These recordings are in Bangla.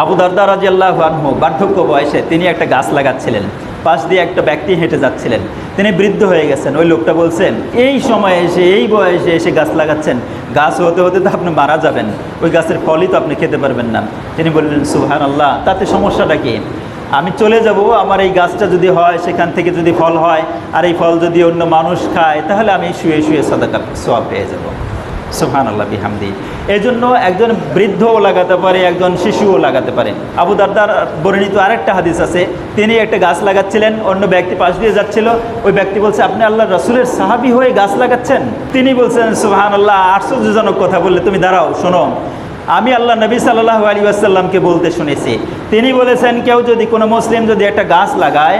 আবু দারদা রাজি আল্লাহ আনহু বার্ধক্য বয়সে তিনি একটা গাছ লাগাচ্ছিলেন। পাশ দিয়ে একটা ব্যক্তি হেঁটে যাচ্ছিলেন। তিনি বৃদ্ধ হয়ে গেছেন। ওই লোকটা বলছেন এই সময়ে এসে, এই বয়সে এসে গাছ লাগাচ্ছেন। গাছ হতে হতে তো আপনি মারা যাবেন। ওই গাছের ফলই তো আপনি খেতে পারবেন না। তিনি বললেন সুহান আল্লাহ তাতে সমস্যাটা কি? আমি চলে যাব, আমার এই গাছটা যদি হয়, সেখান থেকে যদি ফল হয়, আর এই ফল যদি অন্য মানুষ খায়, তাহলে আমি শুয়ে শুয়ে সদাকা সোয়াব পেয়ে যাব। সুহান আল্লাহ বিহামদি। এই জন্য একজন বৃদ্ধও লাগাতে পারে, একজন শিশুও লাগাতে পারে। আবু দারদার বর্ণিত আরেকটা হাদিস আছে, তিনি একটা গাছ লাগাচ্ছিলেন, অন্য ব্যক্তি পাশ দিয়ে যাচ্ছিল, ওই ব্যক্তি বলছে, আপনি আল্লাহ রসুলের সাহাবি হয়ে গাছ লাগাচ্ছেন? তিনি বলছেন সুহান আল্লাহ আশ্চর্যজনক কথা বললে তুমি দাঁড়াও, শোনো। আমি আল্লাহ নবী সাল্লাহ আলী আসাল্লামকে বলতে শুনেছি। তিনি বলেছেন, কেউ যদি কোনো মুসলিম যদি একটা গাছ লাগায়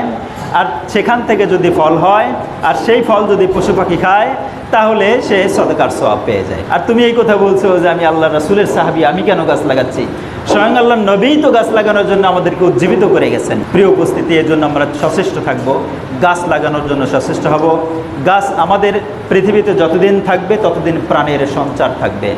আর সেখান থেকে যদি ফল হয়, আর সেই ফল যদি পশু পাখি খায়, তাহলে সে সদকার সওয়াব পেয়ে যায়। আর তুমি এই কথা বলছো যে আমি আল্লাহ রাসুলের সাহাবি, আমি কেন গাছ লাগাচ্ছি? স্বয়ং আল্লাহ নবীই তো গাছ লাগানোর জন্য আমাদেরকে উজ্জীবিত করে গেছেন। প্রিয় উপস্থিতি এর জন্য আমরা সচেষ্ট থাকব। গাছ লাগানোর জন্য সচেষ্ট হব। গাছ আমাদের পৃথিবীতে যতদিন থাকবে, ততদিন প্রাণের সঞ্চার থাকবে।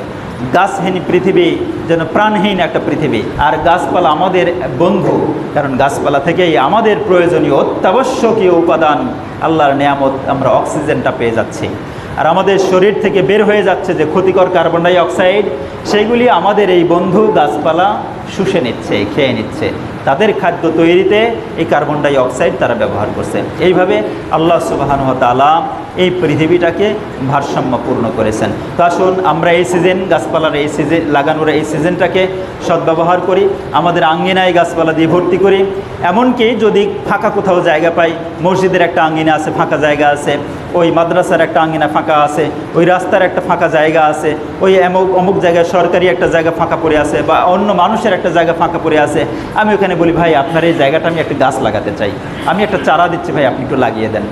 গাছহীন পৃথিবী যেন প্রাণহীন একটা পৃথিবী। আর গাছপালা আমাদের বন্ধু, কারণ গাছপালা থেকেই আমাদের প্রয়োজনীয় অত্যাবশ্যকীয় উপাদান, আল্লাহর নিয়ামত আমরা অক্সিজেনটা পেয়ে যাচ্ছি। আর আমাদের শরীর থেকে বের হয়ে যাচ্ছে যে ক্ষতিকর কার্বন ডাই অক্সাইড সেগুলি আমাদের এই বন্ধু গাছপালা শুষে নিচ্ছে, খেয়ে নিচ্ছে। তাদের খাদ্য তৈরিতে এই কার্বন ডাই অক্সাইড তারা ব্যবহার করছে। এইভাবে আল্লাহ সুবাহানুহ তালা এই পৃথিবীটাকে ভারসাম্যপূর্ণ করেছেন। তো আসুন, আমরা এই সিজন গাছপালার এই সিজন লাগানোর এই সিজনটাকে সদ্ব্যবহার করি, আমাদের আঙ্গিনায় গাছপালা দিয়ে ভর্তি করি। এমনকি যদি ফাঁকা কোথাও জায়গা পাই, মসজিদের একটা আঙ্গিনা আছে, ফাঁকা জায়গা আছে ওই মাদ্রাসার একটা আঙ্গিনা ফাঁকা আছে, ওই রাস্তার একটা ফাঁকা জায়গা আছে, ওই অমুক অমুক জায়গায় সরকারি একটা জায়গা ফাঁকা পড়ে আছে বা অন্য মানুষের একটা জায়গা ফাঁকা পড়ে আছে। আমি ওখানে বলি, ভাই, আপনার এই জায়গাটা আমি একটা গাছ লাগাতে চাই। আমি একটা চারা দিচ্ছি, ভাই, আপনি একটু লাগিয়ে দেন।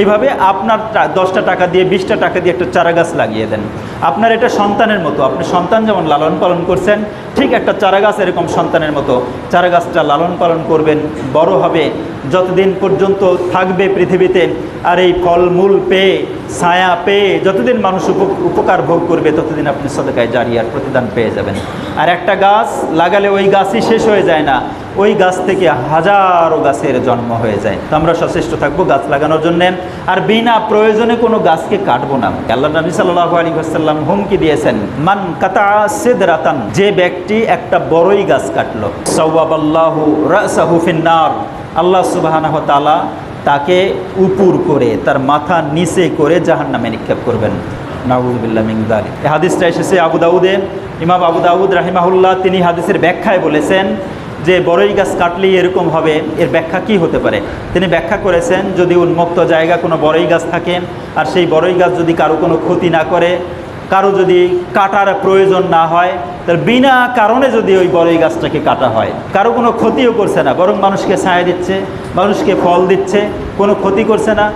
এইভাবে আপনার দশটা টাকা দিয়ে, বিশটা টাকা দিয়ে একটা চারা গাছ লাগিয়ে দেন। আপনার এটা সন্তানের মতো। আপনি সন্তান যেমন লালন পালন করছেন, ঠিক একটা চারা গাছ এরকম সন্তানের মতো। চারা গাছটা লালন পালন করবেন, বড় হবে। যতদিন পর্যন্ত থাকবে পৃথিবীতে আর এই ফলমূল পেয়ে, ছায়া পেয়ে, যতদিন মানুষ উপ- উপকার ভোগ করবে, ততদিন আপনি সদকায় জারিয়ার প্রতিদান পেয়ে যাবেন। আর একটা গাছ লাগালে ওই গাছই শেষ হয়ে যায় না। ওই গাছ থেকে হাজারো গাছের জন্ম হয়ে যায়। তো আমরা সচেষ্ট থাকব গাছ লাগানোর জন্য। আর বিনা প্রয়োজনে কোনো গাছকে কাটবো না। আল্লাহ নবী সাল্লাহ আলী আসাল্লাম হুমকি দিয়েছেন, মান কাতা সেদ রাতান যে ব্যক্তি একটা বড়ই গাছ কাটলো সৌবাবাল্লাহু রাসাহু ফিন্নার আল্লাহ সুবাহানাহ তাআলা তাকে উপুর করে, তার মাথা নিচে করে জাহান নামে নিক্ষেপ করবেন। নাউজুবিল্লাহ মিংদালি এই হাদিসটা এসেছে আবু দাউদে। ইমাম আবু দাউদ রাহিমাহুল্লাহ তিনি হাদিসের ব্যাখ্যায় বলেছেন যে বড়ই গাছ কাটলেই এরকম হবে, এর ব্যাখ্যা কি হতে পারে? তিনি ব্যাখ্যা করেছেন, যদি উন্মুক্ত জায়গা কোনো বড়ই গাছ থাকে, আর সেই বড়ই গাছ যদি কারও কোনো ক্ষতি না করে কারও যদি কাটার প্রয়োজন না হয় তাহলে বিনা কারণে যদি ওই বড়ই গাছটাকে কাটা হয়। কারও কোনো ক্ষতিও করছে না, বরং মানুষকে ছায়া দিচ্ছে, মানুষকে ফল দিচ্ছে, কোনো ক্ষতি করছে না।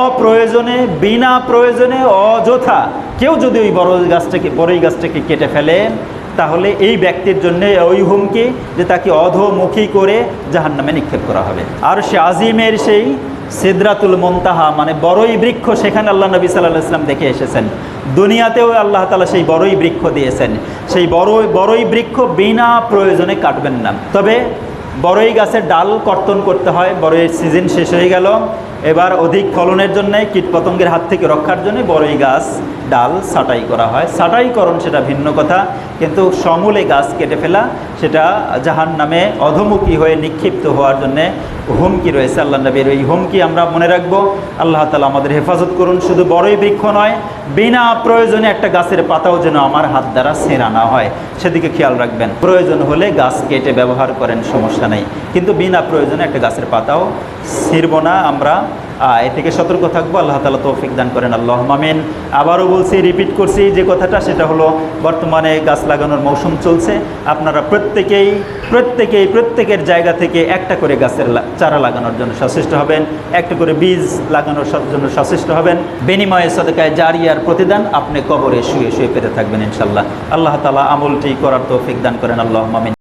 অপ্রয়োজনে, বিনা প্রয়োজনে, অযথা কেউ যদি ওই বড় গাছটাকে, বড়ই গাছটাকে কেটে ফেলে তাহলে এই ব্যক্তির জন্য ওই হুমকি যে তাকে অধমুখী করে জাহান্নামে নিক্ষেপ করা হবে। আর সে আজিমের সেই সিদ্রাতুল মন্তাহা মানে বড়ই বৃক্ষ সেখানে আল্লাহ নবী সাল্লাহ ইসলাম দেখে এসেছেন। দুনিয়াতেও আল্লাহ তালা সেই বড়ই বৃক্ষ দিয়েছেন। সেই বড়ই বড়ই বৃক্ষ বিনা প্রয়োজনে কাটবেন না। তবে বড়ই গাছের ডাল কর্তন করতে হয় বড়ইয়ের সিজন শেষ হয়ে গেল। এবার অধিক ফলনের জন্য কীটপতঙ্গের হাত থেকে রক্ষার জন্য বড়ই গাছ, ডাল ছাটাই করা হয়। ছাটাইকরণ সেটা ভিন্ন কথা, কিন্তু সমূলে গাছ কেটে ফেলা, সেটা জাহান নামে অধমুখী হয়ে নিক্ষিপ্ত হওয়ার জন্যে হুমকি রয়েছে, আল্লাহ নবীর এই হুমকি আমরা মনে রাখব। আল্লাহ তালা আমাদের হেফাজত করুন, শুধু বড়ই বৃক্ষ নয় বিনা প্রয়োজনে একটা গাছের পাতাও যেন আমার হাত দ্বারা ছেঁড়া না হয়। সেদিকে খেয়াল রাখবেন। প্রয়োজন হলে গাছ কেটে ব্যবহার করেন, সমস্যা নেই। কিন্তু বিনা প্রয়োজনে একটা গাছের পাতাও ছিঁড়ব না আমরা। এ থেকে সতর্ক থাকব। আল্লাহ তালা তৌফিক দান করেন। আল্লাহ মামিন আবারও বলছি রিপিট করছি যে কথাটা, সেটা হলো, বর্তমানে গাছ লাগানোর মৌসুম চলছে। আপনারা প্রত্যেকেই প্রত্যেকেই, প্রত্যেকের জায়গা থেকে একটা করে গাছের চারা লাগানোর জন্য সচেষ্ট হবেন। একটা করে বীজ লাগানোর জন্য সচেষ্ট হবেন। বিনিময়ে সদকায় জারিয়ার প্রতিদান আপনি কবরে শুয়ে শুয়ে পেতে থাকবেন ইনশাল্লাহ আল্লাহ তালা আমলটি করার তৌফিক দান করেন। আল্লাহ মামিন